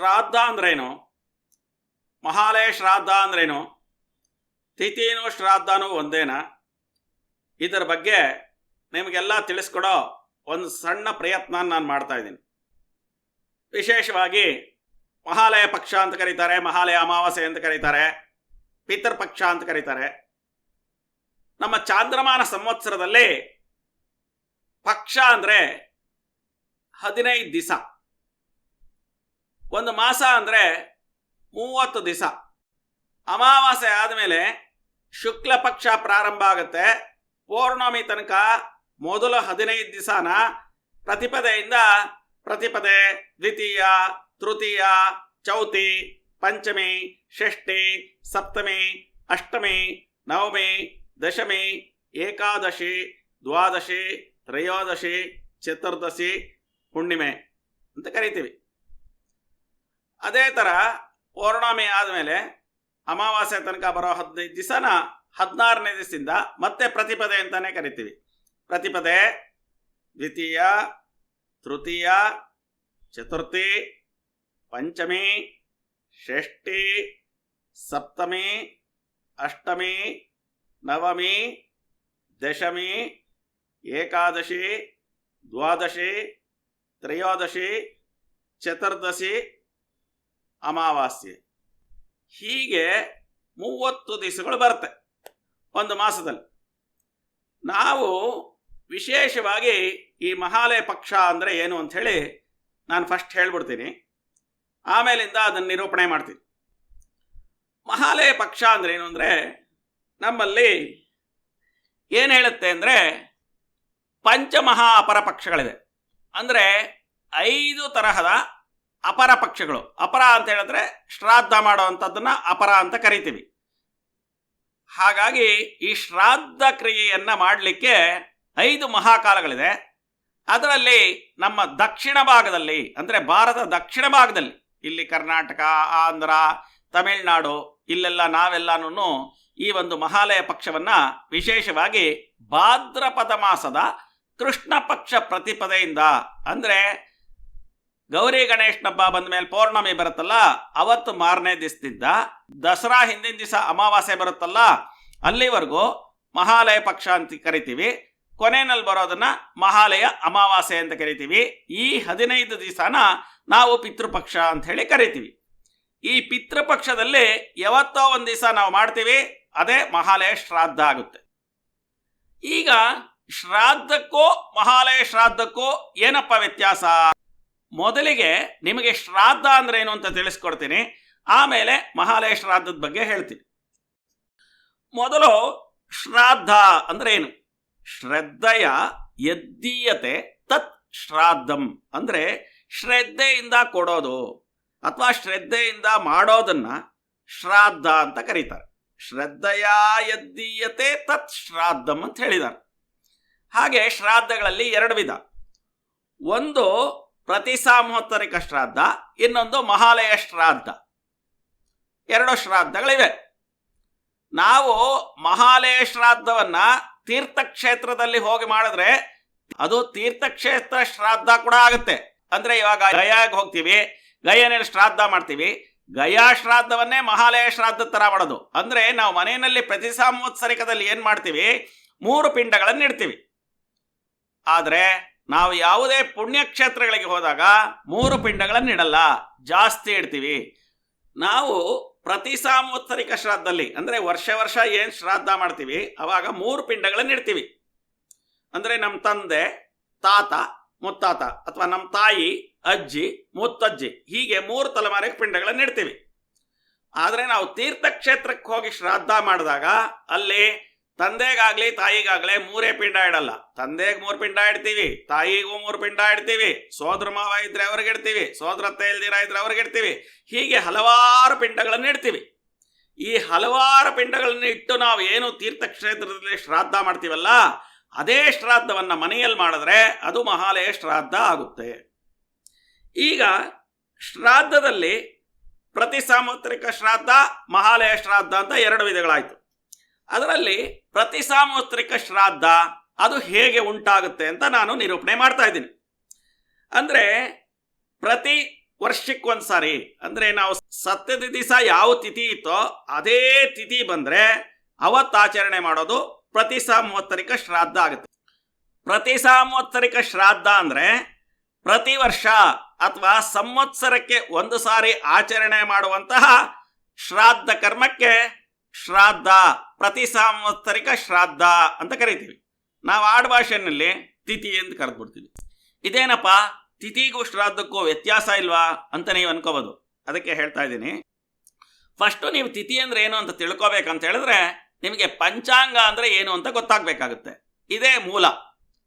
ಶ್ರಾದ್ದ ಅಂದ್ರೇನು? ಮಹಾಲಯ ಶ್ರಾದ್ದ ಅಂದ್ರೇನು? ತಿಥಿನೂ ಶ್ರಾದ್ದನೂ ಒಂದೇನಾ? ಇದರ ಬಗ್ಗೆ ನಿಮಗೆಲ್ಲ ತಿಳಿಸ್ಕೊಡೋ ಒಂದು ಸಣ್ಣ ಪ್ರಯತ್ನ ನಾನು ಮಾಡ್ತಾ ಇದ್ದೀನಿ. ವಿಶೇಷವಾಗಿ ಮಹಾಲಯ ಪಕ್ಷ ಅಂತ ಕರೀತಾರೆ, ಮಹಾಲಯ ಅಮಾವಾಸ್ಯೆ ಅಂತ ಕರೀತಾರೆ ಪಿತೃಪಕ್ಷ ಅಂತ ಕರೀತಾರೆ. ನಮ್ಮ ಚಾಂದ್ರಮಾನ ಸಂವತ್ಸರದಲ್ಲಿ ಪಕ್ಷ ಅಂದರೆ ಹದಿನೈದು ದಿವಸ ಒಂದು ಮಾಸ ಅಂದರೆ ಮೂವತ್ತು ದಿವಸ. ಅಮಾವಾಸ್ಯೆ ಆದಮೇಲೆ ಶುಕ್ಲ ಪಕ್ಷ ಪ್ರಾರಂಭ ಆಗುತ್ತೆ. ಪೌರ್ಣಮಿ ತನಕ ಮೊದಲು ಹದಿನೈದು ದಿವಸನ ಪ್ರತಿಪದೆಯಿಂದ ಪ್ರತಿಪದೆ ದ್ವಿತೀಯ, ತೃತೀಯ, ಚೌತಿ, ಪಂಚಮಿ, ಷಷ್ಠಿ, ಸಪ್ತಮಿ, ಅಷ್ಟಮಿ, ನವಮಿ, ದಶಮಿ, ಏಕಾದಶಿ, ದ್ವಾದಶಿ, ತ್ರಯೋದಶಿ, ಚತುರ್ದಶಿ, ಹುಣ್ಣಿಮೆ ಅಂತ ಕರಿತೀವಿ. ಅದೇ ಥರ ಪೌರ್ಣಮಿ ಆದಮೇಲೆ ಅಮಾವಾಸ್ಯೆ ತನಕ ಬರೋ ಹದಿನೈದು ದಿವಸನ ಹದಿನಾರನೇ ದಿವಸದಿಂದ ಮತ್ತೆ ಪ್ರತಿಪದೆ ಅಂತಾನೆ ಕರಿತೀವಿ. ಪ್ರತಿಪದೆ, ದ್ವಿತೀಯ, ತೃತೀಯ, ಚತುರ್ಥಿ, ಪಂಚಮಿ, ಷಷ್ಠಿ, ಸಪ್ತಮಿ, ಅಷ್ಟಮಿ, ನವಮಿ, ದಶಮಿ, ಏಕಾದಶಿ, ದ್ವಾದಶಿ, ತ್ರಯೋದಶಿ, ಚತುರ್ದಶಿ ಅಮಾವಾಸ್ಯೆ. ಹೀಗೆ ಮೂವತ್ತು ದಿವಸಗಳು ಬರುತ್ತೆ ಒಂದು ಮಾಸದಲ್ಲಿ. ನಾವು ವಿಶೇಷವಾಗಿ ಈ ಮಹಾಲಯ ಪಕ್ಷ ಅಂದರೆ ಏನು ಅಂಥೇಳಿ ನಾನು ಫಸ್ಟ್ ಹೇಳ್ಬಿಡ್ತೀನಿ. ಆಮೇಲಿಂದ ಅದನ್ನು ನಿರೂಪಣೆ ಮಾಡ್ತೀನಿ. ಮಹಾಲಯ ಪಕ್ಷ ಅಂದರೆ ಏನು ಅಂದರೆ ನಮ್ಮಲ್ಲಿ ಏನು ಹೇಳುತ್ತೆ ಅಂದರೆ ಪಂಚಮಹಾ ಅಪರ ಪಕ್ಷಗಳಿವೆ ಅಂದರೆ ಐದು ತರಹದ ಅಪರ ಪಕ್ಷಗಳು. ಅಪರ ಅಂತ ಹೇಳಿದ್ರೆ ಶ್ರಾದ್ದ ಮಾಡುವಂಥದ್ದನ್ನ ಅಪರ ಅಂತ ಕರಿತೀವಿ. ಹಾಗಾಗಿ ಈ ಶ್ರಾದ್ದ ಕ್ರಿಯೆಯನ್ನ ಮಾಡಲಿಕ್ಕೆ ಐದು ಮಹಾಕಾಲಗಳಿದೆ. ಅದರಲ್ಲಿ ನಮ್ಮ ದಕ್ಷಿಣ ಭಾಗದಲ್ಲಿ, ಅಂದರೆ ಭಾರತ ದಕ್ಷಿಣ ಭಾಗದಲ್ಲಿ, ಇಲ್ಲಿ ಕರ್ನಾಟಕ, ಆಂಧ್ರ, ತಮಿಳುನಾಡು, ಇಲ್ಲೆಲ್ಲ ನಾವೆಲ್ಲನೂ ಈ ಒಂದು ಮಹಾಲಯ ಪಕ್ಷವನ್ನ ವಿಶೇಷವಾಗಿ ಭಾದ್ರಪದ ಮಾಸದ ಕೃಷ್ಣ ಪಕ್ಷ ಪ್ರತಿಪದೆಯಿಂದ, ಅಂದರೆ ಗೌರಿ ಗಣೇಶನ ಹಬ್ಬ ಬಂದ ಮೇಲೆ ಪೌರ್ಣಮಿ ಬರುತ್ತಲ್ಲ, ಅವತ್ತು ಮಾರನೇ ದಿವಸದಿಂದ ದಸರಾ ಹಿಂದಿನ ದಿವಸ ಅಮಾವಾಸ್ಯೆ ಬರುತ್ತಲ್ಲ, ಅಲ್ಲಿವರೆಗೂ ಮಹಾಲಯ ಪಕ್ಷ ಅಂತ ಕರಿತೀವಿ. ಕೊನೆಯಲ್ಲಿ ಬರೋದನ್ನ ಮಹಾಲಯ ಅಮಾವಾಸ್ಯೆ ಅಂತ ಕರಿತೀವಿ. ಈ ಹದಿನೈದು ದಿವಸನ ನಾವು ಪಿತೃಪಕ್ಷ ಅಂತ ಹೇಳಿ ಕರಿತೀವಿ. ಈ ಪಿತೃಪಕ್ಷದಲ್ಲಿ ಯಾವತ್ತೋ ಒಂದು ದಿವಸ ನಾವು ಮಾಡ್ತೀವಿ, ಅದೇ ಮಹಾಲಯ ಶ್ರಾದ್ದ ಆಗುತ್ತೆ. ಈಗ ಶ್ರಾದ್ದಕ್ಕೂ ಮಹಾಲಯ ಶ್ರಾದ್ದಕ್ಕೂ ಏನಪ್ಪ ವ್ಯತ್ಯಾಸ? ಮೊದಲಿಗೆ ನಿಮಗೆ ಶ್ರಾದ್ದ ಅಂದ್ರೆ ಏನು ಅಂತ ತಿಳಿಸ್ಕೊಡ್ತೀನಿ. ಆಮೇಲೆ ಮಹಾಲಯ ಶ್ರಾದ್ದದ ಬಗ್ಗೆ ಹೇಳ್ತೀನಿ. ಮೊದಲು ಶ್ರಾದ್ದ ಅಂದ್ರೆ ಏನು? ಶ್ರದ್ಧೆಯ ಯದ್ದೀಯತೆ ತತ್ ಶ್ರಾದ್ದಂ. ಅಂದ್ರೆ ಶ್ರದ್ಧೆಯಿಂದ ಕೊಡೋದು ಅಥವಾ ಶ್ರದ್ಧೆಯಿಂದ ಮಾಡೋದನ್ನ ಶ್ರಾದ್ದ ಅಂತ ಕರೀತಾರೆ. ಶ್ರದ್ಧೆಯ ಯದ್ದೀಯತೆ ತತ್ ಶ್ರಾದ್ದಂ ಅಂತ ಹೇಳಿದ್ದಾರೆ. ಹಾಗೆ ಶ್ರಾದ್ದಗಳಲ್ಲಿ ಎರಡು ವಿಧ. ಒಂದು ಪ್ರತಿ ಸಾಮೋತ್ತರಿಕ ಶ್ರಾದ್ದ, ಇನ್ನೊಂದು ಮಹಾಲಯ ಶ್ರಾದ್ದ. ಎರಡು ಶ್ರಾದ್ದಗಳಿವೆ. ನಾವು ಮಹಾಲಯ ಶ್ರಾದ್ದವನ್ನ ತೀರ್ಥಕ್ಷೇತ್ರದಲ್ಲಿ ಹೋಗಿ ಮಾಡಿದ್ರೆ ಅದು ತೀರ್ಥಕ್ಷೇತ್ರ ಶ್ರಾದ್ದ ಕೂಡ ಆಗುತ್ತೆ. ಅಂದ್ರೆ ಇವಾಗ ಗಯಾಗೆ ಹೋಗ್ತೀವಿ, ಗಯನಲ್ಲಿ ಶ್ರಾದ್ದ ಮಾಡ್ತೀವಿ. ಗಯಾ ಶ್ರಾದ್ದವನ್ನೇ ಮಹಾಲಯ ಶ್ರಾದ್ದ ತರ ಮಾಡೋದು. ಅಂದ್ರೆ ನಾವು ಮನೆಯಲ್ಲಿ ಪ್ರತಿ ಸಾಂವತ್ಸರಿಕದಲ್ಲಿ ಏನ್ ಮಾಡ್ತೀವಿ? ಮೂರು ಪಿಂಡಗಳನ್ನು ಇಡ್ತೀವಿ. ಆದ್ರೆ ನಾವು ಯಾವುದೇ ಪುಣ್ಯಕ್ಷೇತ್ರಗಳಿಗೆ ಹೋದಾಗ ಮೂರು ಪಿಂಡಗಳನ್ನು ಇಡಲ್ಲ, ಜಾಸ್ತಿ ಇಡ್ತೀವಿ. ನಾವು ಪ್ರತಿ ಸಾಂವತ್ಸರಿಕ ಶ್ರಾದ್ದಲ್ಲಿ ಅಂದರೆ ವರ್ಷ ವರ್ಷ ಏನು ಶ್ರಾದ್ದ ಮಾಡ್ತೀವಿ, ಅವಾಗ ಮೂರು ಪಿಂಡಗಳನ್ನು ಇಡ್ತೀವಿ. ಅಂದರೆ ನಮ್ಮ ತಂದೆ, ತಾತ, ಮುತ್ತಾತ, ಅಥವಾ ನಮ್ಮ ತಾಯಿ, ಅಜ್ಜಿ, ಮುತ್ತಜ್ಜಿ, ಹೀಗೆ ಮೂರು ತಲೆಮಾರಿಗೆ ಪಿಂಡಗಳನ್ನು ಇಡ್ತೀವಿ. ಆದರೆ ನಾವು ತೀರ್ಥಕ್ಷೇತ್ರಕ್ಕೆ ಹೋಗಿ ಶ್ರಾದ್ದ ಮಾಡಿದಾಗ, ಅಲ್ಲಿ ತಂದೆಗಾಗ್ಲಿ, ತಾಯಿಗಾಗ್ಲಿ ಮೂರೇ ಪಿಂಡ ಇಡಲ್ಲ. ತಂದೆಗೆ ಮೂರು ಪಿಂಡ ಇಡ್ತೀವಿ, ತಾಯಿಗೂ ಮೂರು ಪಿಂಡ ಇಡ್ತೀವಿ, ಸೋದರ ಮಾವ ಇದ್ರೆ ಅವ್ರಿಗೆ ಇಡ್ತೀವಿ ಸೋದರತ್ತೆ ಇಲ್ದಿರ ಇದ್ರೆ ಅವ್ರಿಗೆ ಇಡ್ತೀವಿ. ಹೀಗೆ ಹಲವಾರು ಪಿಂಡಗಳನ್ನು ಇಡ್ತೀವಿ. ಈ ಹಲವಾರು ಪಿಂಡಗಳನ್ನು ಇಟ್ಟು ನಾವು ಏನು ತೀರ್ಥಕ್ಷೇತ್ರದಲ್ಲಿ ಶ್ರಾದ್ದ ಮಾಡ್ತೀವಲ್ಲ, ಅದೇ ಶ್ರಾದ್ದವನ್ನು ಮನೆಯಲ್ಲಿ ಮಾಡಿದ್ರೆ ಅದು ಮಹಾಲಯ ಶ್ರಾದ್ದ ಆಗುತ್ತೆ. ಈಗ ಶ್ರಾದ್ದದಲ್ಲಿ ಪ್ರತಿ ಸಾಮುದ್ರಿಕ ಶ್ರಾದ್ದ, ಮಹಾಲಯ ಶ್ರಾದ್ದ ಅಂತ ಎರಡು ವಿಧಗಳಾಯಿತು. ಅದರಲ್ಲಿ ಪ್ರತಿ ಸಾಮೋತ್ರಿಕ ಶ್ರಾದ್ದ ಅದು ಹೇಗೆ ಉಂಟಾಗುತ್ತೆ ಅಂತ ನಾನು ನಿರೂಪಣೆ ಮಾಡ್ತಾ ಇದ್ದೀನಿ. ಅಂದರೆ ಪ್ರತಿ ವರ್ಷಕ್ಕೊಂದ್ಸಾರಿ, ಅಂದರೆ ನಾವು ಸತ್ಯದ ದಿವಸ ಯಾವ ತಿಥಿ ಇತ್ತೋ ಅದೇ ತಿಥಿ ಬಂದರೆ ಆಚರಣೆ ಮಾಡೋದು ಪ್ರತಿ ಸಾಮೋತ್ತರಿಕ ಶ್ರಾದ್ದ ಆಗುತ್ತೆ. ಪ್ರತಿ ಸಾಮೋತ್ತರಿಕ ಶ್ರಾದ್ದ ಅಂದರೆ ಪ್ರತಿ ವರ್ಷ ಅಥವಾ ಸಂವತ್ಸರಕ್ಕೆ ಒಂದು ಸಾರಿ ಆಚರಣೆ ಮಾಡುವಂತಹ ಶ್ರಾದ್ದ ಕರ್ಮಕ್ಕೆ ಶ್ರಾದ್ದ, ಪ್ರತಿ ಸಾಂವತ್ಸರಿಕ ಶ್ರಾದ್ದ ಅಂತ ಕರಿತೀವಿ. ನಾವು ಆಡುಭಾಷೆಯಲ್ಲಿ ತಿಥಿ ಅಂತ ಕರೆದ್ಬಿಡ್ತೀವಿ. ಇದೇನಪ್ಪ? ತಿಥಿಗೂ ಶ್ರಾದ್ದಕ್ಕೂ ವ್ಯತ್ಯಾಸ ಇಲ್ವಾ ಅಂತ ನೀವು ಅನ್ಕೋಬೋದು. ಅದಕ್ಕೆ ಹೇಳ್ತಾ ಇದ್ದೀನಿ. ಫಸ್ಟು ನೀವು ತಿಥಿ ಅಂದರೆ ಏನು ಅಂತ ತಿಳ್ಕೊಬೇಕಂತ ಹೇಳಿದ್ರೆ ನಿಮಗೆ ಪಂಚಾಂಗ ಅಂದರೆ ಏನು ಅಂತ ಗೊತ್ತಾಗಬೇಕಾಗುತ್ತೆ. ಇದೇ ಮೂಲ.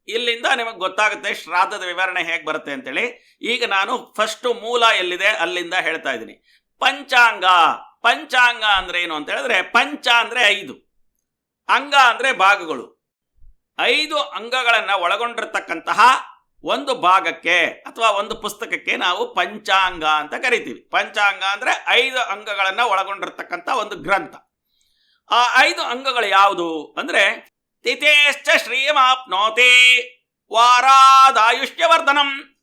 ಇಲ್ಲಿಂದ ನಿಮಗೆ ಗೊತ್ತಾಗುತ್ತೆ ಶ್ರಾದ್ದದ ವಿವರಣೆ ಹೇಗೆ ಬರುತ್ತೆ ಅಂತೇಳಿ. ಈಗ ನಾನು ಫಸ್ಟು ಮೂಲ ಎಲ್ಲಿದೆ ಅಲ್ಲಿಂದ ಹೇಳ್ತಾ ಇದ್ದೀನಿ. ಪಂಚಾಂಗ. ಪಂಚಾಂಗ ಅಂದ್ರೆ ಏನು ಅಂತ ಹೇಳಿದ್ರೆ ಪಂಚ ಅಂದ್ರೆ ಐದು. ಅಂಗ ಅಂದ್ರೆ ಭಾಗಗಳು. ಐದು ಅಂಗಗಳನ್ನ ಒಳಗೊಂಡಿರ್ತಕ್ಕಂತಹ ಒಂದು ಭಾಗಕ್ಕೆ ಅಥವಾ ಒಂದು ಪುಸ್ತಕಕ್ಕೆ ನಾವು ಪಂಚಾಂಗ ಅಂತ ಕರಿತೀವಿ. ಪಂಚಾಂಗ ಅಂದ್ರೆ ಐದು ಅಂಗಗಳನ್ನ ಒಳಗೊಂಡಿರ್ತಕ್ಕಂಥ ಒಂದು ಗ್ರಂಥ. ಆ ಐದು ಅಂಗಗಳು ಯಾವುದು ಅಂದ್ರೆ ತಿಥೇಶ್ಚ ಶ್ರೀಮಾಪ್ನೋತಿ ವಾರಾದಾಯುಷ್ಯವರ್ಧನಂ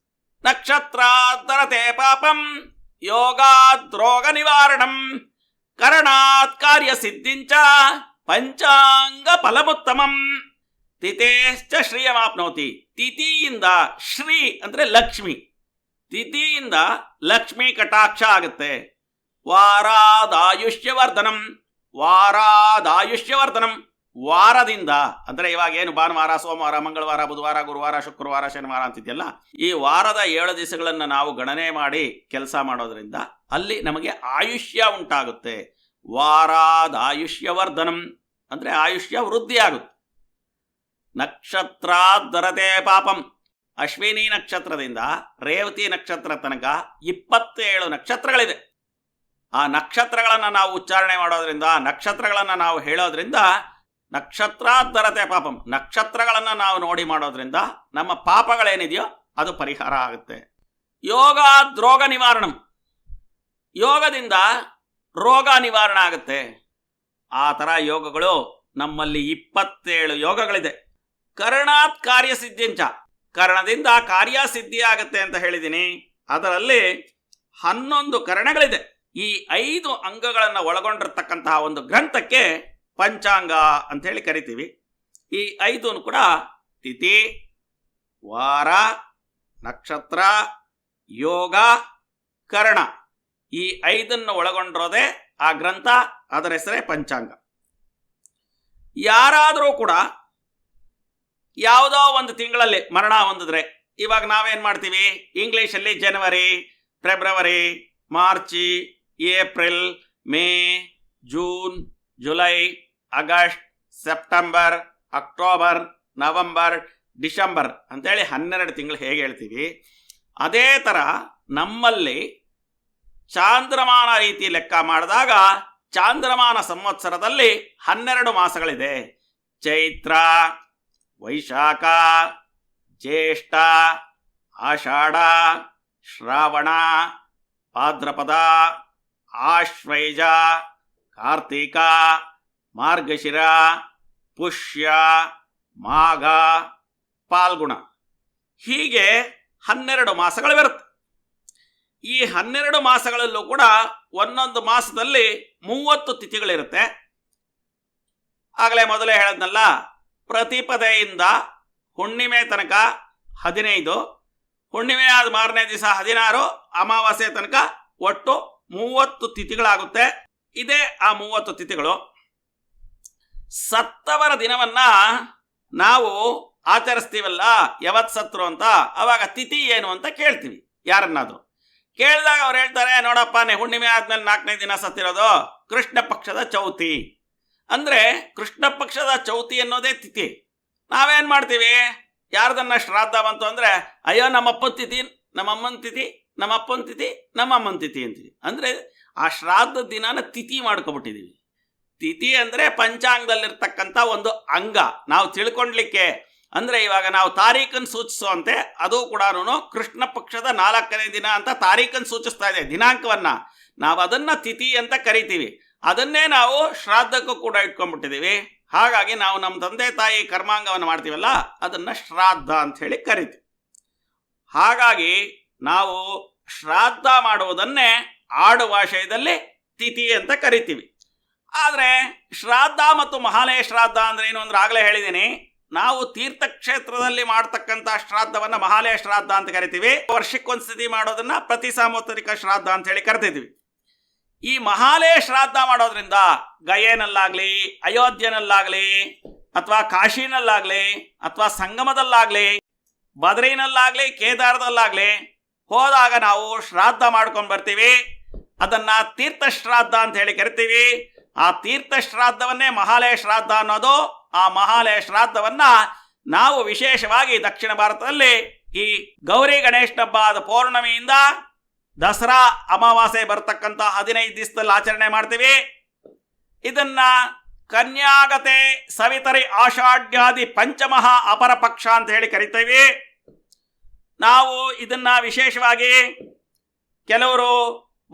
ನಕ್ಷತ್ರಾದರತೆ ಪಾಪಂ ಯೋಗಾದ್ರೋಗ ನಿವಾರಣಂ ಕರಣಾತ್ ಕಾರ್ಯ ಸಿದ್ಧಿಂಚ ಪಂಚಾಂಗ ಫಲಮುತ್ತಮಂ ತಿಥೇಶ್ಚ ಶ್ರೀಯಮಾಪ್ನೋತಿ ತಿಥಿಯಿಂದ ಶ್ರೀ ಅಂದ್ರೆ ಲಕ್ಷ್ಮಿ। ತಿಥಿಯಿಂದ ಲಕ್ಷ್ಮಿ ಕಟಾಕ್ಷ ಆಗುತ್ತೆ। ವಾರಾದಾಯುಷ್ಯವರ್ಧನಂ। ವಾರಾದಾಯುಷ್ಯವರ್ಧನಂ। ವಾರದಿಂದ, ಅಂದ್ರೆ ಇವಾಗ ಏನು ಭಾನುವಾರ, ಸೋಮವಾರ, ಮಂಗಳವಾರ, ಬುಧವಾರ, ಗುರುವಾರ, ಶುಕ್ರವಾರ, ಶನಿವಾರ ಅಂತಿದೆಯಲ್ಲ, ಈ ವಾರದ ಏಳು ದಿವಸಗಳನ್ನು ನಾವು ಗಣನೆ ಮಾಡಿ ಕೆಲಸ ಮಾಡೋದ್ರಿಂದ ಅಲ್ಲಿ ನಮಗೆ ಆಯುಷ್ಯ ಉಂಟಾಗುತ್ತೆ. ವಾರಾದಾಯುಷ್ಯವರ್ಧನಂ, ಅಂದ್ರೆ ಆಯುಷ್ಯ ವೃದ್ಧಿ ಆಗುತ್ತೆ ನಕ್ಷತ್ರಾದರತೆ ಪಾಪಂ. ಅಶ್ವಿನಿ ನಕ್ಷತ್ರದಿಂದ ರೇವತಿ ನಕ್ಷತ್ರ ತನಕ ಇಪ್ಪತ್ತೇಳು ನಕ್ಷತ್ರಗಳಿದೆ. ಆ ನಕ್ಷತ್ರಗಳನ್ನು ನಾವು ಉಚ್ಚಾರಣೆ ಮಾಡೋದ್ರಿಂದ, ನಕ್ಷತ್ರಗಳನ್ನು ನಾವು ಹೇಳೋದ್ರಿಂದ ನಕ್ಷತ್ರಾದರತೆ ಪಾಪಂ. ನಕ್ಷತ್ರಗಳನ್ನು ನಾವು ನೋಡಿ ಮಾಡೋದ್ರಿಂದ ನಮ್ಮ ಪಾಪಗಳೇನಿದೆಯೋ ಅದು ಪರಿಹಾರ ಆಗುತ್ತೆ. ಯೋಗ ರೋಗ ನಿವಾರಣಂ. ಯೋಗದಿಂದ ರೋಗ ನಿವಾರಣೆ ಆಗುತ್ತೆ. ಆ ಥರ ಯೋಗಗಳು ನಮ್ಮಲ್ಲಿ ಇಪ್ಪತ್ತೇಳು ಯೋಗಗಳಿದೆ. ಕರ್ಣಾತ್ ಕಾರ್ಯಸಿದ್ಧಿಂಚ. ಕರ್ಣದಿಂದ ಕಾರ್ಯಸಿದ್ಧಿ ಆಗುತ್ತೆ ಅಂತ ಹೇಳಿದ್ದೀನಿ. ಅದರಲ್ಲಿ ಹನ್ನೊಂದು ಕರ್ಣಗಳಿದೆ. ಈ ಐದು ಅಂಗಗಳನ್ನು ಒಳಗೊಂಡಿರತಕ್ಕಂತಹ ಒಂದು ಗ್ರಂಥಕ್ಕೆ ಪಂಚಾಂಗ ಅಂತ ಹೇಳಿ ಕರಿತೀವಿ. ಈ ಐದೂ ಕೂಡ ತಿಥಿ, ವಾರ, ನಕ್ಷತ್ರ, ಯೋಗ, ಕರ್ಣ. ಈ ಐದನ್ನು ಒಳಗೊಂಡಿರೋದೇ ಆ ಗ್ರಂಥ, ಅದರ ಹೆಸರೇ ಪಂಚಾಂಗ. ಯಾರಾದರೂ ಕೂಡ ಯಾವುದೋ ಒಂದು ತಿಂಗಳಲ್ಲಿ ಮರಣ ಹೊಂದಿದ್ರೆ, ಇವಾಗ ನಾವೇನು ಮಾಡ್ತೀವಿ? ಇಂಗ್ಲೀಷಲ್ಲಿ January, February, March, April, May, June, July August, September, October, November, December ಅಂತೇಳಿ ಹನ್ನೆರಡು ತಿಂಗಳು ಹೇಗೆ ಹೇಳ್ತೀವಿ? ಅದೇ ಥರ ನಮ್ಮಲ್ಲಿ ಚಾಂದ್ರಮಾನ ರೀತಿ ಲೆಕ್ಕ ಮಾಡಿದಾಗ ಚಾಂದ್ರಮಾನ ಸಂವತ್ಸರದಲ್ಲಿ ಹನ್ನೆರಡು ಮಾಸಗಳಿದೆ. ಚೈತ್ರ, ವೈಶಾಖ, ಜ್ಯೇಷ್ಠ, ಆಷಾಢ, ಶ್ರಾವಣ, ಭಾದ್ರಪದ, ಆಶ್ವೈಜ, ಕಾರ್ತೀಕ ಮಾರ್ಗಶಿರ, ಪುಷ್ಯ, ಮಾಘ, ಪಾಲ್ಗುಣ. ಹೀಗೆ ಹನ್ನೆರಡು ಮಾಸಗಳು ಬರುತ್ತೆ. ಈ ಹನ್ನೆರಡು ಮಾಸಗಳಲ್ಲೂ ಕೂಡ ಒಂದೊಂದು ಮಾಸದಲ್ಲಿ ಮೂವತ್ತು ತಿಥಿಗಳಿರುತ್ತೆ. ಆಗಲೇ ಮೊದಲೇ ಹೇಳದ್ನಲ್ಲ, ಪ್ರತಿಪದೆಯಿಂದ ಹುಣ್ಣಿಮೆ ತನಕ ಹದಿನೈದು, ಹುಣ್ಣಿಮೆ ಆದ ಮಾರನೇ ದಿವಸ ಹದಿನಾರು, ಅಮಾವಾಸ್ಯೆ ತನಕ ಒಟ್ಟು ಮೂವತ್ತು ತಿಥಿಗಳಾಗುತ್ತೆ. ಇದೇ ಆ ಮೂವತ್ತು ತಿಥಿಗಳು. ಸತ್ತವರ ದಿನವನ್ನ ನಾವು ಆಚರಿಸ್ತೀವಲ್ಲ, ಯಾವತ್ ಸತ್ರು ಅಂತ? ಅವಾಗ ತಿಥಿ ಏನು ಅಂತ ಕೇಳ್ತೀವಿ, ಯಾರನ್ನಾದರೂ. ಕೇಳಿದಾಗ ಅವ್ರು ಹೇಳ್ತಾರೆ, ನೋಡಪ್ಪ, ನೇ ಹುಣ್ಣಿಮೆ ಆದ್ಮೇಲೆ ನಾಲ್ಕನೇ ದಿನ ಸತ್ತಿರೋದು ಕೃಷ್ಣ ಪಕ್ಷದ ಚೌತಿ. ಅಂದ್ರೆ ಕೃಷ್ಣ ಪಕ್ಷದ ಚೌತಿ ಅನ್ನೋದೇ ತಿಥಿ. ನಾವೇನ್ ಮಾಡ್ತೀವಿ? ಯಾರ್ದನ್ನ ಶ್ರಾದ್ದ ಬಂತು ಅಂದ್ರೆ, ಅಯ್ಯೋ, ನಮ್ಮಪ್ಪನ ತಿಥಿ, ನಮ್ಮಮ್ಮನ ತಿಥಿ, ನಮ್ಮಪ್ಪನ ತಿಥಿ, ನಮ್ಮಮ್ಮನ ತಿಥಿ ಅಂತೀವಿ. ಅಂದ್ರೆ ಆ ಶ್ರಾದ್ದ ದಿನಾನ ತಿಥಿ ಮಾಡ್ಕೊಬಿಟ್ಟಿದೀವಿ. ತಿಥಿ ಅಂದರೆ ಪಂಚಾಂಗದಲ್ಲಿರ್ತಕ್ಕಂಥ ಒಂದು ಅಂಗ. ನಾವು ತಿಳ್ಕೊಳ್ಲಿಕ್ಕೆ ಅಂದರೆ ಇವಾಗ ನಾವು ತಾರೀಖನ್ನು ಸೂಚಿಸುವಂತೆ ಅದು ಕೂಡ ಕೃಷ್ಣ ಪಕ್ಷದ ನಾಲ್ಕನೇ ದಿನ ಅಂತ ತಾರೀಖನ್ನು ಸೂಚಿಸ್ತಾ ಇದೆ, ದಿನಾಂಕವನ್ನು. ನಾವು ಅದನ್ನು ತಿಥಿ ಅಂತ ಕರಿತೀವಿ. ಅದನ್ನೇ ನಾವು ಶ್ರಾದ್ದಕ್ಕೂ ಕೂಡ ಇಟ್ಕೊಂಡ್ಬಿಟ್ಟಿದ್ದೀವಿ. ಹಾಗಾಗಿ ನಾವು ನಮ್ಮ ತಂದೆ ತಾಯಿ ಕರ್ಮಾಂಗವನ್ನು ಮಾಡ್ತೀವಲ್ಲ, ಅದನ್ನು ಶ್ರಾದ್ದ ಅಂತ ಹೇಳಿ ಕರಿತೀವಿ. ಹಾಗಾಗಿ ನಾವು ಶ್ರಾದ್ದ ಮಾಡುವುದನ್ನೇ ಆಡು ಭಾಷೆಯಲ್ಲಿ ತಿಥಿ ಅಂತ ಕರಿತೀವಿ. ಆದರೆ ಶ್ರಾದ್ದ ಮತ್ತು ಮಹಾಲಯ ಶ್ರಾದ್ದ ಅಂದರೆ ಏನು ಅಂದ್ರೆ ಆಗಲೇ ಹೇಳಿದ್ದೀನಿ ನಾವು ತೀರ್ಥಕ್ಷೇತ್ರದಲ್ಲಿ ಮಾಡ್ತಕ್ಕಂಥ ಶ್ರಾದ್ದವನ್ನು ಮಹಾಲಯ ಶ್ರಾದ್ದ ಅಂತ ಕರಿತೀವಿ. ವರ್ಷಕ್ಕೊಂದ್ಸತಿ ಮಾಡೋದನ್ನ ಪ್ರತಿ ಸಾಮೋತ್ತರಿಕ ಶ್ರಾದ್ದ ಅಂತ ಹೇಳಿ ಕರಿತಿದ್ವಿ. ಈ ಮಹಾಲಯ ಶ್ರಾದ್ದ ಮಾಡೋದ್ರಿಂದ ಗಯೇನಲ್ಲಾಗಲಿ ಅಯೋಧ್ಯೆನಲ್ಲಾಗ್ಲಿ, ಅಥವಾ ಕಾಶಿನಲ್ಲಾಗಲಿ, ಅಥವಾ ಸಂಗಮದಲ್ಲಾಗ್ಲಿ, ಬದ್ರಿನಲ್ಲಾಗ್ಲಿ, ಕೇದಾರದಲ್ಲಾಗ್ಲಿ ಹೋದಾಗ ನಾವು ಶ್ರಾದ್ದ ಮಾಡ್ಕೊಂಡು ಬರ್ತೀವಿ. ಅದನ್ನ ತೀರ್ಥ ಶ್ರಾದ್ದ ಅಂತ ಹೇಳಿ ಕರಿತೀವಿ. ಆ ತೀರ್ಥ ಶ್ರಾದ್ದವನ್ನೇ ಮಹಾಲಯ ಶ್ರಾದ್ದ ಅನ್ನೋದು, ಆ ಮಹಾಲಯ ಶ್ರಾದ್ದವನ್ನ ನಾವು ವಿಶೇಷವಾಗಿ ದಕ್ಷಿಣ ಭಾರತದಲ್ಲಿ ಈ ಗೌರಿ ಗಣೇಶ ಹಬ್ಬ ಆದ ಪೌರ್ಣಮಿಯಿಂದ ದಸರಾ ಅಮಾವಾಸ್ಯೆ ಬರ್ತಕ್ಕಂಥ ಹದಿನೈದು ದಿವಸದಲ್ಲಿ ಆಚರಣೆ ಮಾಡ್ತೀವಿ. ಇದನ್ನ ಕನ್ಯಾಗತೆ ಸವಿತರಿ ಆಷಾಢ್ಯಾದಿ ಪಂಚಮಹ ಅಪರ ಪಕ್ಷ ಅಂತ ಹೇಳಿ ಕರಿತೇವೆ. ನಾವು ಇದನ್ನ ವಿಶೇಷವಾಗಿ ಕೆಲವರು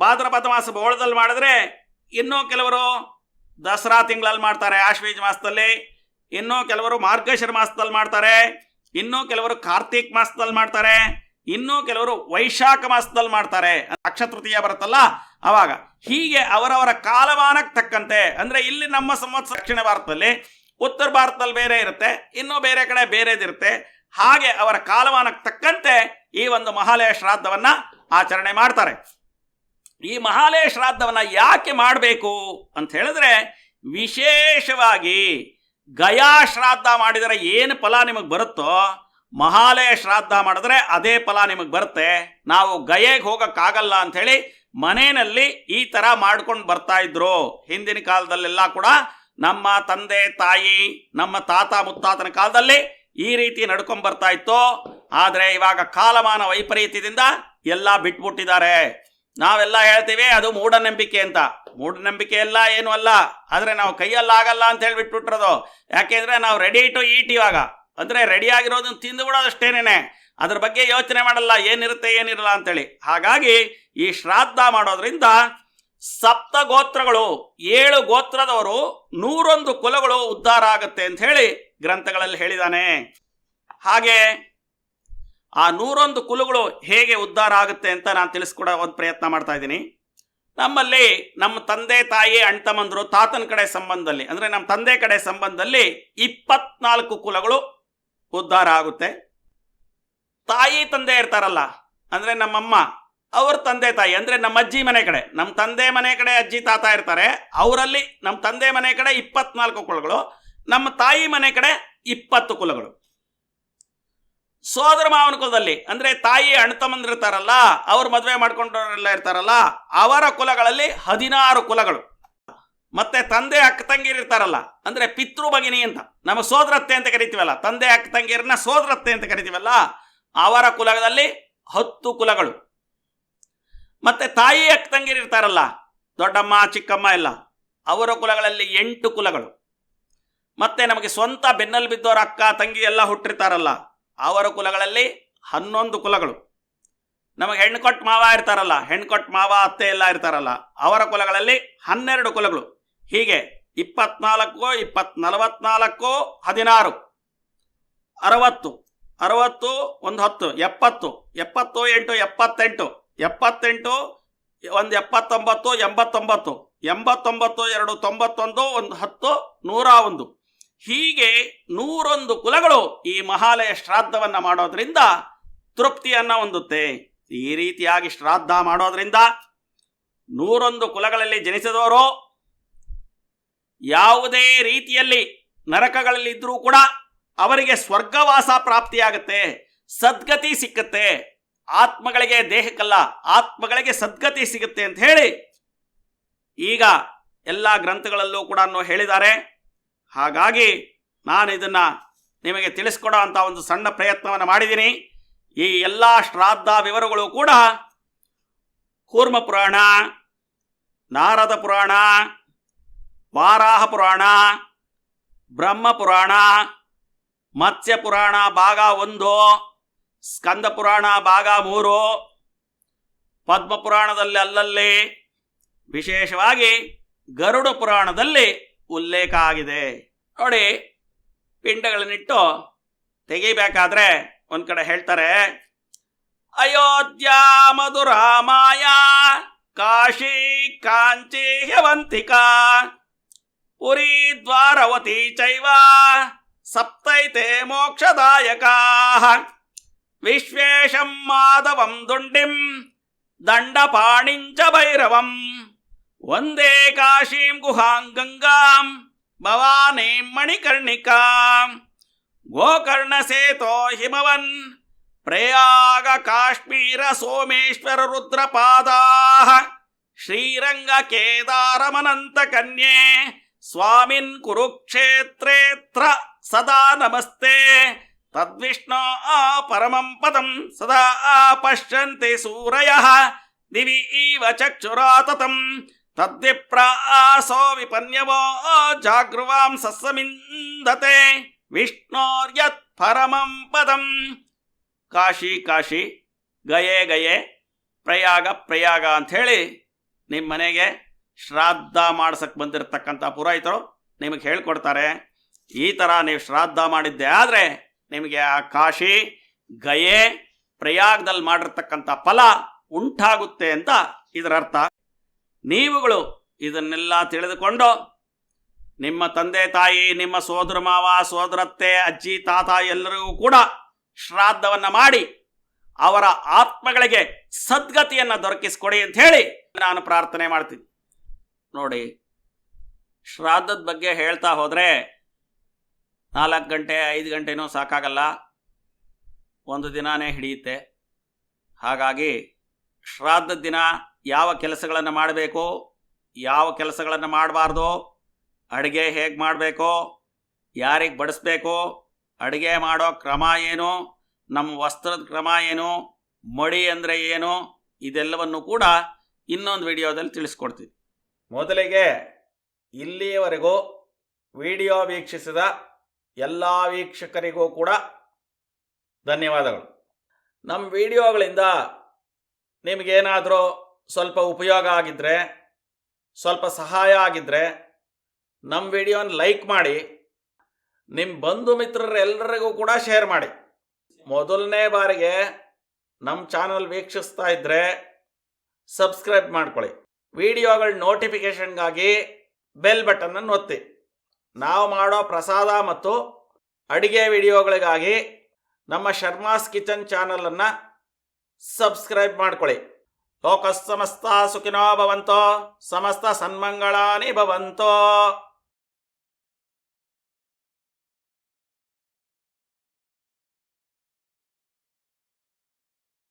ಭಾದ್ರಪದ ಮಾಸ ಬೋಳದಲ್ಲಿ ಮಾಡಿದ್ರೆ ಇನ್ನೂ ಕೆಲವರು ದಸರಾ ತಿಂಗಳಲ್ಲಿ ಮಾಡ್ತಾರೆ, ಆಶ್ವೀಜ್ ಮಾಸದಲ್ಲಿ. ಇನ್ನೂ ಕೆಲವರು ಮಾರ್ಗಶಿರ ಮಾಸದಲ್ಲಿ ಮಾಡ್ತಾರೆ. ಇನ್ನೂ ಕೆಲವರು ಕಾರ್ತೀಕ್ ಮಾಸದಲ್ಲಿ ಮಾಡ್ತಾರೆ. ಇನ್ನೂ ಕೆಲವರು ವೈಶಾಖ ಮಾಸದಲ್ಲಿ ಮಾಡ್ತಾರೆ. ಅಕ್ಷತೃತೀಯ ಬರುತ್ತಲ್ಲ, ಅವಾಗ. ಹೀಗೆ ಅವರವರ ಕಾಲಮಾನಕ್ಕೆ ತಕ್ಕಂತೆ, ಅಂದ್ರೆ ಇಲ್ಲಿ ನಮ್ಮ ಸಂವತ್ಸರ ದಕ್ಷಿಣ ಭಾರತದಲ್ಲಿ, ಉತ್ತರ ಭಾರತದಲ್ಲಿ ಬೇರೆ ಇರುತ್ತೆ, ಇನ್ನೂ ಬೇರೆ ಕಡೆ ಬೇರೆದಿರುತ್ತೆ ಹಾಗೆ ಅವರ ಕಾಲಮಾನಕ್ಕೆ ತಕ್ಕಂತೆ ಈ ಒಂದು ಮಹಾಲಯ ಶ್ರಾದ್ದವನ್ನ ಆಚರಣೆ ಮಾಡ್ತಾರೆ. ಈ ಮಹಾಲಯ ಶ್ರಾದ್ದವನ್ನು ಯಾಕೆ ಮಾಡಬೇಕು ಅಂತ ಹೇಳಿದ್ರೆ, ವಿಶೇಷವಾಗಿ ಗಯಾ ಶ್ರಾದ್ದ ಮಾಡಿದರೆ ಏನು ಫಲ ನಿಮಗೆ ಬರುತ್ತೋ ಮಹಾಲಯ ಶ್ರಾದ್ದ ಮಾಡಿದ್ರೆ ಅದೇ ಫಲ ನಿಮಗೆ ಬರುತ್ತೆ. ನಾವು ಗಯೆಗೆ ಹೋಗೋಕ್ಕಾಗಲ್ಲ ಅಂಥೇಳಿ ಮನೆಯಲ್ಲಿ ಈ ಥರ ಮಾಡ್ಕೊಂಡು ಬರ್ತಾ ಇದ್ರು. ಹಿಂದಿನ ಕಾಲದಲ್ಲೆಲ್ಲ ಕೂಡ ನಮ್ಮ ತಂದೆ, ತಾಯಿ, ನಮ್ಮ ತಾತ, ಮುತ್ತಾತನ ಕಾಲದಲ್ಲಿ ಈ ರೀತಿ ನಡ್ಕೊಂಡು ಬರ್ತಾ ಇತ್ತು. ಆದರೆ ಇವಾಗ ಕಾಲಮಾನ ವೈಪರೀತ್ಯದಿಂದ ಎಲ್ಲ ಬಿಟ್ಬಿಟ್ಟಿದ್ದಾರೆ. ನಾವೆಲ್ಲ ಹೇಳ್ತೀವಿ, ಅದು ಮೂಢನಂಬಿಕೆ ಅಂತ. ಮೂಢನಂಬಿಕೆ ಎಲ್ಲ ಏನು ಅಲ್ಲ. ಆದರೆ ನಾವು ಕೈಯಲ್ಲಾಗಲ್ಲ ಅಂತ ಹೇಳಿ ಯಾಕೆಂದರೆ ನಾವು ರೆಡಿ ಟು ಈಟ್ ಇವಾಗ. ಅಂದ್ರೆ ರೆಡಿ ಆಗಿರೋದನ್ನ ತಿಂದು ಬಿಡೋದು ಅಷ್ಟೇನೇನೆ. ಅದ್ರ ಬಗ್ಗೆ ಯೋಚನೆ ಮಾಡಲ್ಲ, ಏನಿರುತ್ತೆ, ಏನಿರಲ್ಲ ಅಂತೇಳಿ. ಹಾಗಾಗಿ ಈ ಶ್ರಾದ್ದ ಮಾಡೋದ್ರಿಂದ ಸಪ್ತ ಗೋತ್ರಗಳು, ಏಳು ಗೋತ್ರದವರು ನೂರೊಂದು ಕುಲಗಳು ಉದ್ಧಾರ ಆಗುತ್ತೆ ಅಂತ ಹೇಳಿ ಗ್ರಂಥಗಳಲ್ಲಿ ಹೇಳಿದಾನೆ. ಹಾಗೆ ಆ ನೂರೊಂದು ಕುಲಗಳು ಹೇಗೆ ಉದ್ಧಾರ ಆಗುತ್ತೆ ಅಂತ ನಾನು ತಿಳಿಸ್ಕೊಡೋ ಒಂದು ಪ್ರಯತ್ನ ಮಾಡ್ತಾ ಇದ್ದೀನಿ. ನಮ್ಮಲ್ಲಿ ನಮ್ಮ ತಂದೆ ತಾಯಿ ಅಣ್ತಮ್ಮಂದ್ರು ತಾತನ ಕಡೆ ಸಂಬಂಧದಲ್ಲಿ, ಅಂದರೆ ನಮ್ಮ ತಂದೆ ಕಡೆ ಸಂಬಂಧದಲ್ಲಿ ಇಪ್ಪತ್ನಾಲ್ಕು ಕುಲಗಳು ಉದ್ಧಾರ ಆಗುತ್ತೆ. ತಾಯಿ ತಂದೆ ಇರ್ತಾರಲ್ಲ, ಅಂದರೆ ನಮ್ಮಮ್ಮ, ಅವ್ರ ತಂದೆ ತಾಯಿ, ಅಂದರೆ ನಮ್ಮ ಅಜ್ಜಿ ಮನೆ ಕಡೆ, ನಮ್ಮ ತಂದೆ ಮನೆ ಕಡೆ ಅಜ್ಜಿ ತಾತ ಇರ್ತಾರೆ, ಅವರಲ್ಲಿ ನಮ್ಮ ತಂದೆ ಮನೆ ಕಡೆ ಇಪ್ಪತ್ನಾಲ್ಕು ಕುಲಗಳು, ನಮ್ಮ ತಾಯಿ ಮನೆ ಕಡೆ ಇಪ್ಪತ್ತು ಕುಲಗಳು. ಸೋದರ ಮಾವನ ಕುಲದಲ್ಲಿ, ಅಂದ್ರೆ ತಾಯಿ ಅಣ್ತಮ್ಮಂದಿರ್ತಾರಲ್ಲ ಅವ್ರು ಮದುವೆ ಮಾಡ್ಕೊಂಡವರೆಲ್ಲ ಇರ್ತಾರಲ್ಲ, ಅವರ ಕುಲಗಳಲ್ಲಿ ಹದಿನಾರು ಕುಲಗಳು. ಮತ್ತೆ ತಂದೆ ಅಕ್ಕ ತಂಗಿರು ಇರ್ತಾರಲ್ಲ, ಅಂದ್ರೆ ಪಿತೃ ಭಗಿನಿ ಅಂತ. ನಮ್ಮ ಸೋದರತ್ತೆ ಅಂತ ಕರಿತೀವಲ್ಲ, ತಂದೆ ಅಕ್ಕ ತಂಗಿಯರನ್ನ ಸೋದರತ್ತೆ ಅಂತ ಕರಿತೀವಲ್ಲ, ಅವರ ಕುಲಗಳಲ್ಲಿ ಹತ್ತು ಕುಲಗಳು. ಮತ್ತೆ ತಾಯಿ ಅಕ್ಕ ತಂಗಿರು ಇರ್ತಾರಲ್ಲ, ದೊಡ್ಡಮ್ಮ, ಚಿಕ್ಕಮ್ಮ ಎಲ್ಲ, ಅವರ ಕುಲಗಳಲ್ಲಿ ಎಂಟು ಕುಲಗಳು. ಮತ್ತೆ ನಮಗೆ ಸ್ವಂತ ಬೆನ್ನಲ್ಲಿ ಬಿದ್ದವರ ಅಕ್ಕ, ತಂಗಿ ಎಲ್ಲ ಹುಟ್ಟಿರ್ತಾರಲ್ಲ ಅವರ ಕುಲಗಳಲ್ಲಿ ಹನ್ನೊಂದು ಕುಲಗಳು. ನಮಗೆ ಹೆಣ್ಣು ಮಾವ ಇರ್ತಾರಲ್ಲ, ಹೆಣ್ಣು ಮಾವ ಅತ್ತೆ ಎಲ್ಲ ಇರ್ತಾರಲ್ಲ, ಅವರ ಕುಲಗಳಲ್ಲಿ ಹನ್ನೆರಡು ಕುಲಗಳು. ಹೀಗೆ ಇಪ್ಪತ್ನಾಲ್ಕು ಇಪ್ಪತ್ ನಲವತ್ನಾಲ್ಕು ಹದಿನಾರು, ಅರವತ್ತು ಅರವತ್ತು, ಒಂದು ಹತ್ತು, ಎಪ್ಪತ್ತು ಎಪ್ಪತ್ತು, ಎಂಟು, ಎಪ್ಪತ್ತೆಂಟು ಎಪ್ಪತ್ತೆಂಟು, ಒಂದು ಎಪ್ಪತ್ತೊಂಬತ್ತು, ಎಂಬತ್ತೊಂಬತ್ತು ಎಂಬತ್ತೊಂಬತ್ತು, ಎರಡು ತೊಂಬತ್ತೊಂದು, ಒಂದು ಹತ್ತು, ನೂರ ಒಂದು. ಹೀಗೆ ನೂರೊಂದು ಕುಲಗಳು ಈ ಮಹಾಲಯ ಶ್ರಾದ್ದವನ್ನು ಮಾಡೋದ್ರಿಂದ ತೃಪ್ತಿಯನ್ನು ಹೊಂದುತ್ತೆ. ಈ ರೀತಿಯಾಗಿ ಶ್ರಾದ್ದ ಮಾಡೋದ್ರಿಂದ ನೂರೊಂದು ಕುಲಗಳಲ್ಲಿ ಜನಿಸಿದವರು ಯಾವುದೇ ರೀತಿಯಲ್ಲಿ ನರಕಗಳಲ್ಲಿ ಇದ್ರೂ ಕೂಡ ಅವರಿಗೆ ಸ್ವರ್ಗವಾಸ ಪ್ರಾಪ್ತಿಯಾಗುತ್ತೆ, ಸದ್ಗತಿ ಸಿಕ್ಕತ್ತೆ. ಆತ್ಮಗಳಿಗೆ ದೇಹಕ್ಕಲ್ಲ, ಆತ್ಮಗಳಿಗೆ ಸದ್ಗತಿ ಸಿಗುತ್ತೆ ಅಂತ ಹೇಳಿ ಈಗ ಎಲ್ಲ ಗ್ರಂಥಗಳಲ್ಲೂ ಕೂಡ ಹೇಳಿದ್ದಾರೆ. ಹಾಗಾಗಿ ನಾನು ಇದನ್ನು ನಿಮಗೆ ತಿಳಿಸ್ಕೊಡೋ ಅಂತ ಒಂದು ಸಣ್ಣ ಪ್ರಯತ್ನವನ್ನು ಮಾಡಿದ್ದೀನಿ. ಈ ಎಲ್ಲ ಶ್ರಾದ್ದ ವಿವರಗಳು ಕೂಡ ಕೂರ್ಮ ಪುರಾಣ, ನಾರದ ಪುರಾಣ, ವಾರಾಹ ಪುರಾಣ, ಬ್ರಹ್ಮ ಪುರಾಣ, ಮತ್ಸ್ಯ ಪುರಾಣ ಭಾಗ ಒಂದು, ಸ್ಕಂದ ಪುರಾಣ ಭಾಗ ಮೂರು ಪದ್ಮ ಪುರಾಣದಲ್ಲಿ ಅಲ್ಲಲ್ಲಿ ವಿಶೇಷವಾಗಿ ಗರುಡ ಪುರಾಣದಲ್ಲಿ ಉಲ್ಲೇಖ ಆಗಿದೆ. ನೋಡಿ, ಪಿಂಡಗಳನ್ನಿಟ್ಟು ತೆಗಿಬೇಕಾದ್ರೆ ಒಂದು ಕಡೆ ಹೇಳ್ತಾರೆ, ಅಯೋಧ್ಯ ಮಧುರಾಮಾಯ, ಕಾಶಿ ಕಾಂಚಿ ಹ್ಯವಂತಿಕಾ, ಪುರಿ ದ್ವಾರವತಿ ಚೈವ, ಸಪ್ತೈತೆ ಮೋಕ್ಷದಾಯಕಾ, ವಿಶ್ವೇಶಂ ಮಾಧವಂ ದುಂಡಿಂ ದಂಡಪಾಣಿಂಚ ಭೈರವಂ. వందే కాశీం గుహాం గంగాం భవానీం మణికర్ణికాం గోకర్ణసేతో హిమవన్ ప్రయాగ కాశ్మీర సోమేశ్వర రుద్రపాదా శ్రీరంగ కేదారమనంత కన్యే స్వామిన్ కురుక్షేత్రేత్ర సదా నమస్తే తద్విష్ణో ఆ పరమం పదం సదా పశ్యంతి సూరయ దివి ఇవ చక్షురాతతం ತದ್ವಿಪ್ರಾಸೋ ವಿಪನ್ಯವೋ ಜಾಗೃವಾಂ ಸಸ್ಸಮಿಂದತೆ ವಿಷ್ಣೋರ್ಯತ್ ಪರಮಂ ಪದಂ ಕಾಶಿ ಕಾಶಿ ಗಯೆ ಗಯೆ ಪ್ರಯಾಗ ಪ್ರಯಾಗ ಅಂಥೇಳಿ ನಿಮ್ಮ ಮನೆಗೆ ಶ್ರಾದ್ದ ಮಾಡ್ಸಕ್ಕೆ ಬಂದಿರತಕ್ಕಂಥ ಪುರೋಹಿತರು ನಿಮಗೆ ಹೇಳ್ಕೊಡ್ತಾರೆ. ಈ ಥರ ನೀವು ಶ್ರಾದ್ದ ಮಾಡಿದ್ದೆ ಆದರೆ ನಿಮಗೆ ಆ ಕಾಶಿ, ಗಯೆ, ಪ್ರಯಾಗದಲ್ಲಿ ಮಾಡಿರ್ತಕ್ಕಂಥ ಫಲ ಉಂಟಾಗುತ್ತೆ ಅಂತ ಇದರ ಅರ್ಥ ನೀವುಗಳು ಇದನ್ನೆಲ್ಲ ತಿಳಿದುಕೊಂಡು ನಿಮ್ಮ ತಂದೆ ತಾಯಿ, ನಿಮ್ಮ ಸೋದರ ಮಾವ, ಸೋದರತ್ತೆ, ಅಜ್ಜಿ, ತಾತ ಎಲ್ಲರಿಗೂ ಕೂಡ ಶ್ರಾದ್ದವನ್ನು ಮಾಡಿ ಅವರ ಆತ್ಮಗಳಿಗೆ ಸದ್ಗತಿಯನ್ನು ದೊರಕಿಸಿಕೊಡಿ ಅಂತ ಹೇಳಿ ನಾನು ಪ್ರಾರ್ಥನೆ ಮಾಡ್ತೀನಿ. ನೋಡಿ, ಶ್ರಾದ್ದದ ಬಗ್ಗೆ ಹೇಳ್ತಾ ಹೋದರೆ ನಾಲ್ಕು ಗಂಟೆ, ಐದು ಗಂಟೆನೂ ಸಾಕಾಗಲ್ಲ. ಒಂದು ದಿನಾನೇ ಹಿಡಿಯುತ್ತೆ. ಹಾಗಾಗಿ ಶ್ರಾದ್ದ ದಿನ ಯಾವ ಕೆಲಸಗಳನ್ನು ಮಾಡಬೇಕು, ಯಾವ ಕೆಲಸಗಳನ್ನು ಮಾಡಬಾರ್ದು, ಅಡುಗೆ ಹೇಗೆ ಮಾಡಬೇಕು, ಯಾರಿಗೆ ಬಡಿಸ್ಬೇಕು, ಅಡುಗೆ ಮಾಡೋ ಕ್ರಮ ಏನು, ನಮ್ಮ ವಸ್ತ್ರದ ಕ್ರಮ ಏನು, ಮಡಿ ಅಂದರೆ ಏನು, ಇದೆಲ್ಲವನ್ನು ಕೂಡ ಇನ್ನೊಂದು ವಿಡಿಯೋದಲ್ಲಿ ತಿಳಿಸ್ಕೊಡ್ತೀನಿ ಮೊದಲಿಗೆ ಇಲ್ಲಿಯವರೆಗೂ ವಿಡಿಯೋ ವೀಕ್ಷಿಸಿದ ಎಲ್ಲ ವೀಕ್ಷಕರಿಗೂ ಕೂಡ ಧನ್ಯವಾದಗಳು. ನಮ್ಮ ವಿಡಿಯೋಗಳಿಂದ ನಿಮಗೇನಾದರೂ ಸ್ವಲ್ಪ ಉಪಯೋಗ ಆಗಿದ್ದರೆ ಸ್ವಲ್ಪ ಸಹಾಯ ಆಗಿದ್ದರೆ ನಮ್ಮ ವಿಡಿಯೋನ ಲೈಕ್ ಮಾಡಿ ನಿಮ್ಮ ಬಂಧು ಮಿತ್ರರೆಲ್ಲರಿಗೂ ಕೂಡ ಶೇರ್ ಮಾಡಿ. ಮೊದಲನೇ ಬಾರಿಗೆ ನಮ್ಮ ಚಾನಲ್ ವೀಕ್ಷಿಸ್ತಾ ಇದ್ದರೆ ಸಬ್ಸ್ಕ್ರೈಬ್ ಮಾಡ್ಕೊಳ್ಳಿ. ವಿಡಿಯೋಗಳ ನೋಟಿಫಿಕೇಷನ್ಗಾಗಿ ಬೆಲ್ ಬಟನನ್ನು ಒತ್ತಿ. ನಾವು ಮಾಡೋ ಪ್ರಸಾದ ಮತ್ತು ಅಡಿಗೆ ವಿಡಿಯೋಗಳಿಗಾಗಿ ನಮ್ಮ ಶರ್ಮಾಸ್ ಕಿಚನ್ ಚಾನಲನ್ನು ಸಬ್ಸ್ಕ್ರೈಬ್ ಮಾಡ್ಕೊಳ್ಳಿ. లోకస్సమస్తా సుఖినో భవంతో సమస్త సన్మంగళాని భవంతో.